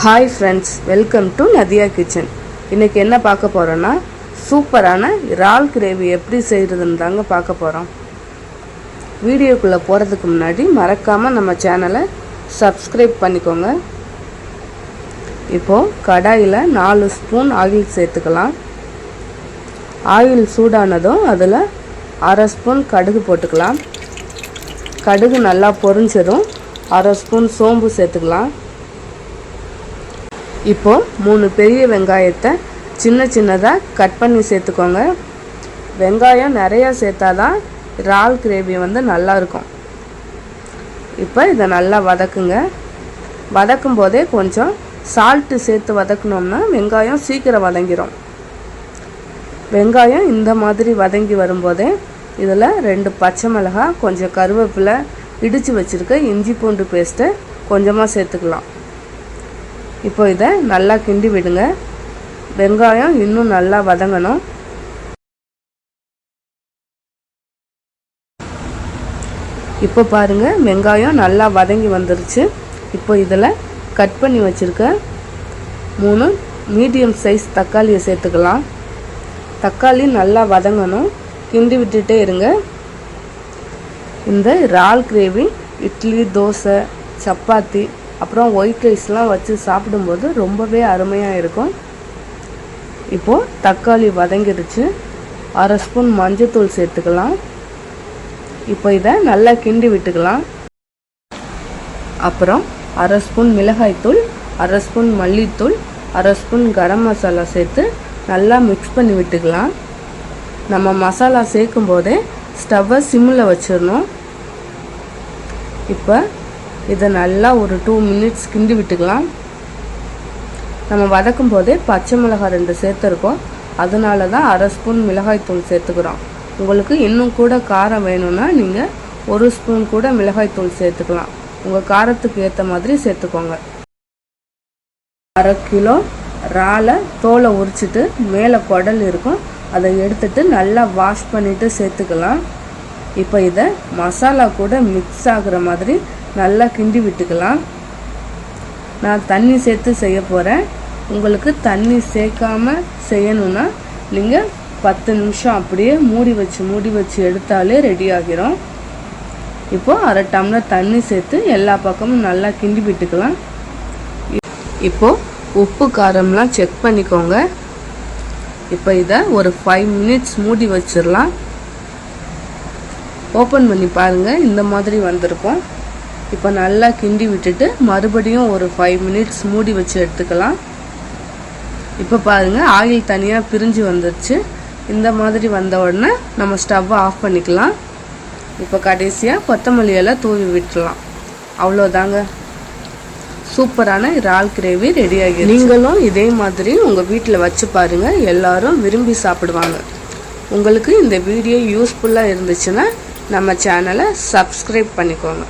Hi friends welcome to Nadiya kitchen இன்றைக்கி என்ன பார்க்க போகிறோன்னா சூப்பரான இறால் கிரேவி எப்படி செய்கிறதுன்னு தாங்க பார்க்க போகிறோம் வீடியோக்குள்ளே போகிறதுக்கு முன்னாடி மறக்காமல் நம்ம சேனலை சப்ஸ்கிரைப் பண்ணிக்கோங்க. இப்போது கடாயில் நாலு ஸ்பூன் ஆயில் சேர்த்துக்கலாம். ஆயில் சூடானதும் அதில் அரை ஸ்பூன் கடுகு போட்டுக்கலாம். கடுகு நல்லா பொரிஞ்சதும் அரை ஸ்பூன் சோம்பு சேர்த்துக்கலாம். இப்போது மூணு பெரிய வெங்காயத்தை சின்ன சின்னதாக கட் பண்ணி சேர்த்துக்கோங்க. வெங்காயம் நிறையா சேர்த்தாதான் இறால் கிரேவி வந்து நல்லா இருக்கும். இப்போ இதை நல்லா வதக்குங்க. வதக்கும் போதே கொஞ்சம் சால்ட்டு சேர்த்து வதக்கினோம்னா வெங்காயம் சீக்கிரம் வதங்கிடும் வெங்காயம் இந்த மாதிரி வதங்கி வரும்போதே இதில் ரெண்டு பச்சை மிளகாய் கொஞ்சம் கருவேப்பிலை இடித்து வச்சுருக்க இஞ்சி பூண்டு பேஸ்ட்டை கொஞ்சமாக சேர்த்துக்கலாம். இப்போ இதை நல்லா கிண்டி விடுங்க. வெங்காயம் இன்னும் நல்லா வதங்கணும். இப்போ பாருங்கள் வெங்காயம் நல்லா வதங்கி வந்துருச்சு. இப்போ இதில் கட் பண்ணி வச்சுருக்க மூணு மீடியம் சைஸ் தக்காளியை சேர்த்துக்கலாம். தக்காளி நல்லா வதங்கணும். கிண்டி விட்டுட்டே இருங்க. இந்த இறால் கிரேவி இட்லி தோசை சப்பாத்தி அப்புறம் ஒயிட் ரைஸ்லாம் வச்சு சாப்பிடும்போது ரொம்பவே அருமையாக இருக்கும். இப்போது தக்காளி வதங்கிடுச்சு. அரை ஸ்பூன் மஞ்சத்தூள் சேர்த்துக்கலாம். இப்போ இதை நல்லா கிண்டி விட்டுக்கலாம். அப்புறம் அரை ஸ்பூன் மிளகாய்த்தூள் அரை ஸ்பூன் மல்லித்தூள் அரை ஸ்பூன் கரம் மசாலா சேர்த்து நல்லா மிக்ஸ் பண்ணி விட்டுக்கலாம். நம்ம மசாலா சேர்க்கும் போதே ஸ்டவ்வை சிம்மில் வச்சிடணும். இப்போ இதை நல்லா ஒரு டூ மினிட்ஸ் கிண்டி விட்டுக்கலாம். நம்ம வதக்கும் போதே பச்சை மிளகாய் ரெண்டு சேர்த்துருக்கோம். அதனால தான் அரை ஸ்பூன் மிளகாய்த்தூள் சேர்த்துக்கிறோம். உங்களுக்கு இன்னும் கூட காரம் வேணும்னா நீங்கள் ஒரு ஸ்பூன் கூட மிளகாய்த்தூள் சேர்த்துக்கலாம். உங்கள் காரத்துக்கு ஏற்ற மாதிரி சேர்த்துக்கோங்க. அரை கிலோ இறாலை தோலை உரிச்சிட்டு மேலே குடல் இருக்கும். அதை எடுத்துட்டு நல்லா வாஷ் பண்ணிவிட்டு சேர்த்துக்கலாம். இப்போ இதை மசாலா கூட மிக்ஸ் ஆகுற மாதிரி நல்லா கிண்டி விட்டுக்கலாம். நான் தண்ணி சேர்த்து செய்ய போகிறேன் உங்களுக்கு தண்ணி சேர்க்காம செய்யணும்னா நீங்கள் பத்து நிமிஷம் அப்படியே மூடி வச்சு மூடி வச்சு எடுத்தாலே ரெடி ஆகிரும். இப்போது அரை டம்ளர் தண்ணி சேர்த்து எல்லா பக்கமும் நல்லா கிண்டி விட்டுக்கலாம். இப்போது உப்பு காரம்லாம் செக் பண்ணிக்கோங்க. இப்போ இதை ஒரு ஃபைவ் மினிட்ஸ் மூடி வச்சிடலாம். ஓப்பன் பண்ணி பாருங்கள் இந்த மாதிரி வந்திருக்கும். இப்போ நல்லா கிண்டி விட்டுட்டு மறுபடியும் ஒரு ஃபைவ் மினிட்ஸ் மூடி வச்சு எடுத்துக்கலாம். இப்போ பாருங்கள் ஆயில் தனியாக பிரிஞ்சு வந்துருச்சு. இந்த மாதிரி வந்த உடனே நம்ம ஸ்டவ்வை ஆஃப் பண்ணிக்கலாம். இப்போ கடைசியாக கொத்தமல்லி எல்லாம் தூவி விட்டுலாம். அவ்வளோதாங்க சூப்பரான இறால் கிரேவி ரெடி ஆகி நீங்களும் இதே மாதிரி உங்கள் வீட்டில் வச்சு பாருங்கள் எல்லாரும் விரும்பி சாப்பிடுவாங்க. உங்களுக்கு இந்த வீடியோ யூஸ்ஃபுல்லாக இருந்துச்சுன்னா நம்ம சேனலை சப்ஸ்கிரைப் பண்ணிக்கோங்க.